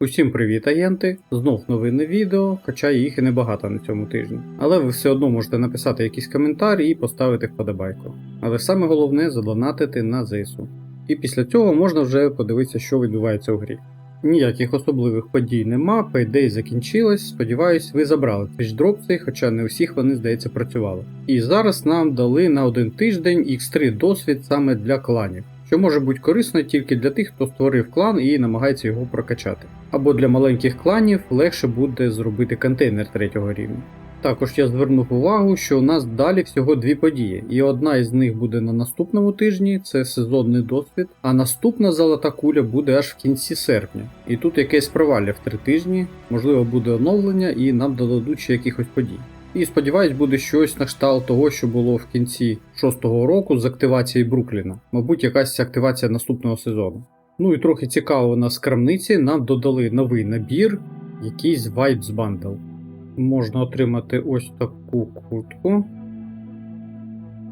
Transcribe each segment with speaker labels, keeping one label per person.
Speaker 1: Усім привіт, агенти! Знов новинне відео, хоча їх і небагато на цьому тижні. Але ви все одно можете написати якийсь коментар і поставити вподобайку. Але саме головне задонатити на ЗСУ. І після цього можна вже подивитися, що відбувається у грі. Ніяких особливих подій нема, Payday закінчилась. Сподіваюсь, ви забрали твічдропси, хоча не усіх вони, здається, працювали. І зараз нам дали на один тиждень X3 досвід саме для кланів, що може бути корисно тільки для тих, хто створив клан і намагається його прокачати. Або для маленьких кланів легше буде зробити контейнер третього рівня. Також я звернув увагу, що у нас далі всього дві події, і одна із них буде на наступному тижні, це сезонний досвід, а наступна золота куля буде аж в кінці серпня. І тут якесь провалля в три тижні, можливо, буде оновлення і нам додадуть ще якихось подій. І сподіваюсь, буде щось на кшталт того, що було в кінці шостого року з активації Брукліна. Мабуть, якась активація наступного сезону. Ну і трохи цікаво на скарбниці нам додали новий набір, якийсь Vibes Bundle. Можна отримати ось таку куртку.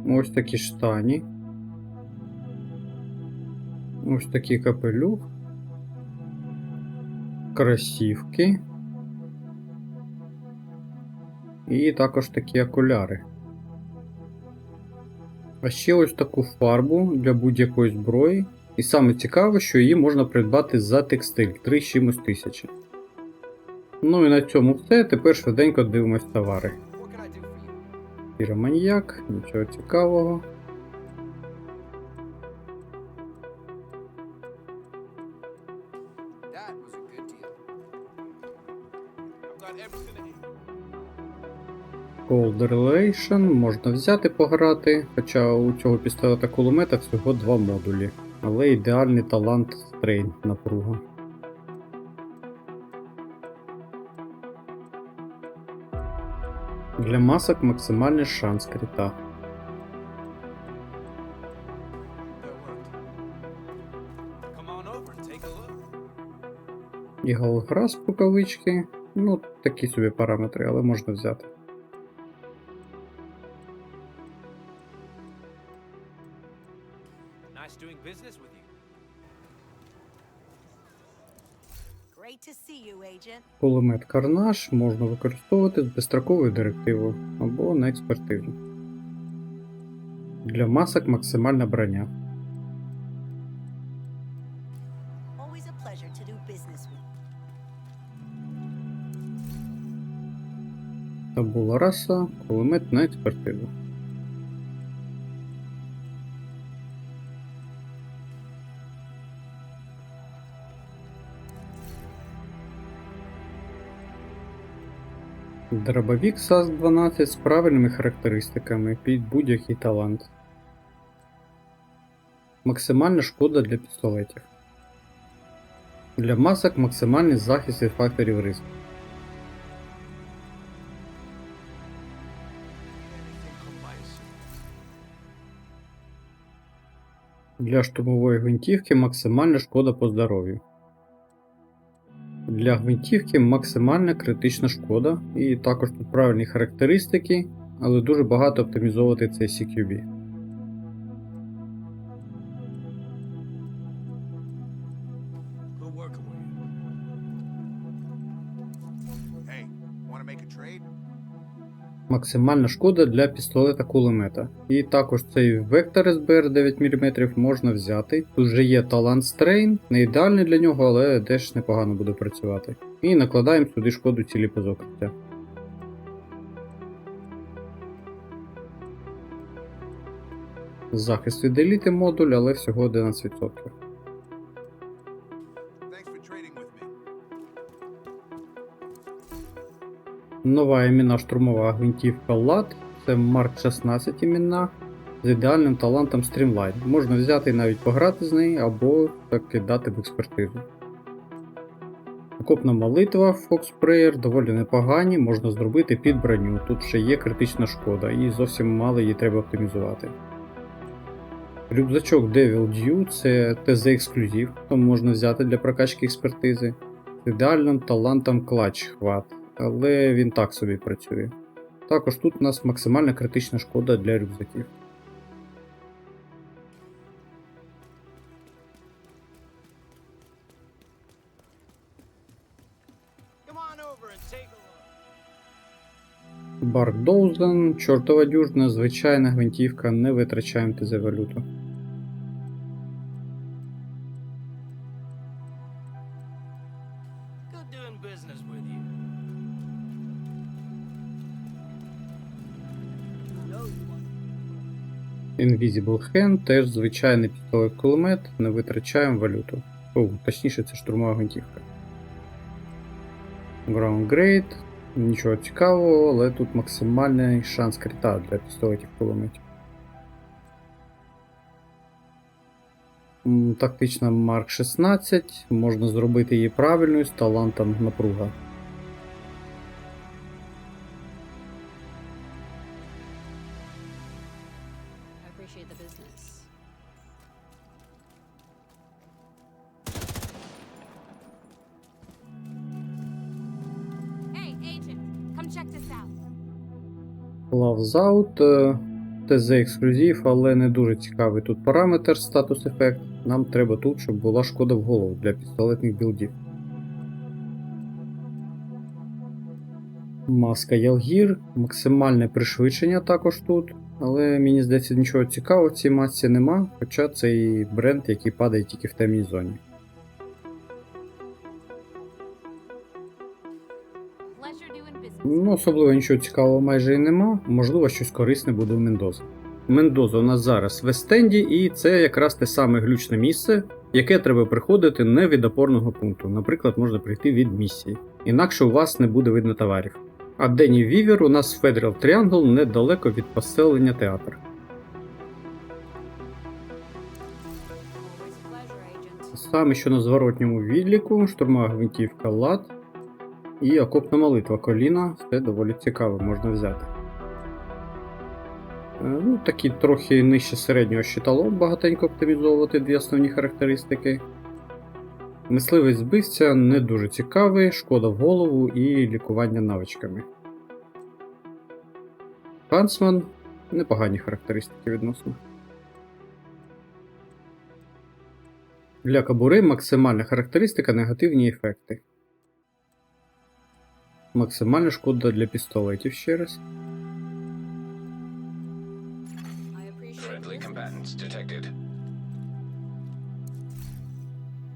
Speaker 1: Ось такі штані. Ось такий капелюх. Красівки. І також такі окуляри. А ще ось таку фарбу для будь-якої зброї. І саме цікаве, що її можна придбати за текстиль 3 чимось тисячі. Ну і на цьому все. Тепер швиденько дивимось товари. Піроманьяк, нічого цікавого.
Speaker 2: That was a good deal. I've got everything.
Speaker 1: Cold Relation можна взяти пограти, хоча у цього пістолета кулемета всього два модулі. Але ідеальний талант стрейн напруга. Для масок максимальний шанс крита. І голограс рукавички. Ну, такі собі параметри, але можна взяти. Кулемет Карнаж можна використовувати з безстроковою директивою або на експертизу. Для масок максимальна броня. Табула раса, кулемет на експертизу. Дробовік САС-12 з правильними характеристиками під будь-який талант. Максимальна шкода для пістолетів. Для масок максимальний захист від факторів ризику. Для штурмової гвинтівки максимальна шкода по здоров'ю. Для гвинтівки максимальна критична шкода, і також тут правильні характеристики, але дуже багато оптимізовувати цей CQB.
Speaker 2: Hey, wanna make a trade?
Speaker 1: Максимальна шкода для пістолета кулемета. І також цей вектор СБР 9 мм можна взяти. Тут вже є талант стрейн, не ідеальний для нього, але теж непогано буде працювати. І накладаємо сюди шкоду цілі по закриття. Захист від еліти модуль, але всього 11%. Нова іменна штурмова гвинтівка LAT, це Mark 16 іменна з ідеальним талантом Streamline. Можна взяти і навіть пограти з нею або таки дати в експертизу. Окопна молитва Fox Prayer доволі непогані, можна зробити під броню. Тут ще є критична шкода і зовсім мало її треба оптимізувати. Рюкзачок Devil Dew це ТЗ ексклюзив, тому можна взяти для прокачки експертизи. З ідеальним талантом клач хват, але він так собі працює. Також тут у нас максимальна критична шкода для рюкзаків.
Speaker 3: Come on over and take a look.
Speaker 1: Барк Доузен, чортова дюжна, звичайна гвинтівка, не витрачаємо ТЗ валюту. Invisible Hand, теж звичайний пістолет кулемет, не витрачаємо валюту. О, точніше, це штурмова гвинтівка. Ground Grade, нічого цікавого, але тут максимальний шанс крита для пістолетів кулеметів. Тактична Марк 16, можна зробити її правильною з талантом напруга.
Speaker 4: Out.
Speaker 1: Е, ТЗ ексклюзив, але не дуже цікавий тут параметр статус ефект. Нам треба тут, щоб була шкода в голову для пістолетних білдів. Маска Ялгір, максимальне пришвидшення також тут, але мені здається, нічого цікавого в цій масці нема, хоча це і бренд, який падає тільки в темній зоні. Ну, особливо нічого цікавого майже і нема. Можливо, щось корисне буде у Мендоза. Мендоза у нас зараз в Естенді, і це якраз те саме глючне місце, яке треба приходити не від опорного пункту. Наприклад, можна прийти від місії. Інакше у вас не буде видно товарів. А Дені Вівер у нас в Federal Triangle недалеко від поселення театр. Саме що на зворотньому відліку, штурмова гвинтівка лад і окопна молитва коліна. Це доволі цікаво, можна взяти. Е, Ну, такі трохи нижче середнього щиталом, багатенько оптимізовувати дві основні характеристики. Мисливець збивця не дуже цікавий, шкода в голову і лікування навичками. Хансман непогані характеристики відносно. Для кабури максимальна характеристика негативні ефекти. Максимальна шкода для пістолетів ще раз.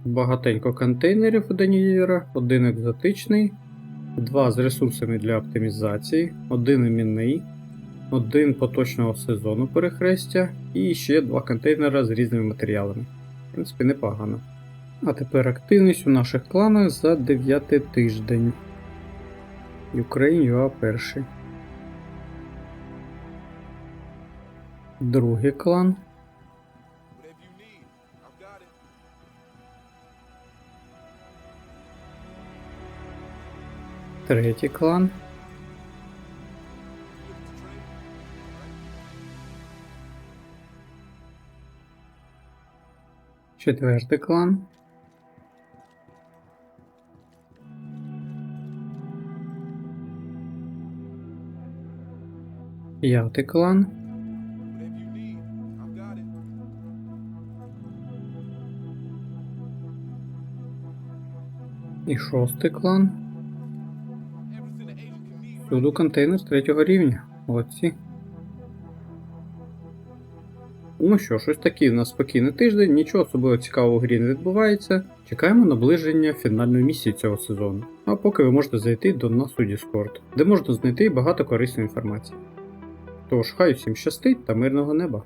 Speaker 1: Багатенько контейнерів у Данієра, один екзотичний, два з ресурсами для оптимізації, один іменний, один поточного сезону перехрестя і ще два контейнера з різними матеріалами. В принципі, непогано. А тепер активність у наших кланах за 9 тиждень. Ukraine UA перший. Другий клан. Третій клан. Четвертий клан. П'ятий клан. І шостий клан. Всюду контейнер третього рівня. Молодці. Ну що ж, ось такий у нас спокійний тиждень, нічого особливо цікавого в грі не відбувається. Чекаємо наближення фінальної місії цього сезону. А поки ви можете зайти до нас у Discord, де можна знайти багато корисної інформації. Тож, хай всім щастить та мирного неба!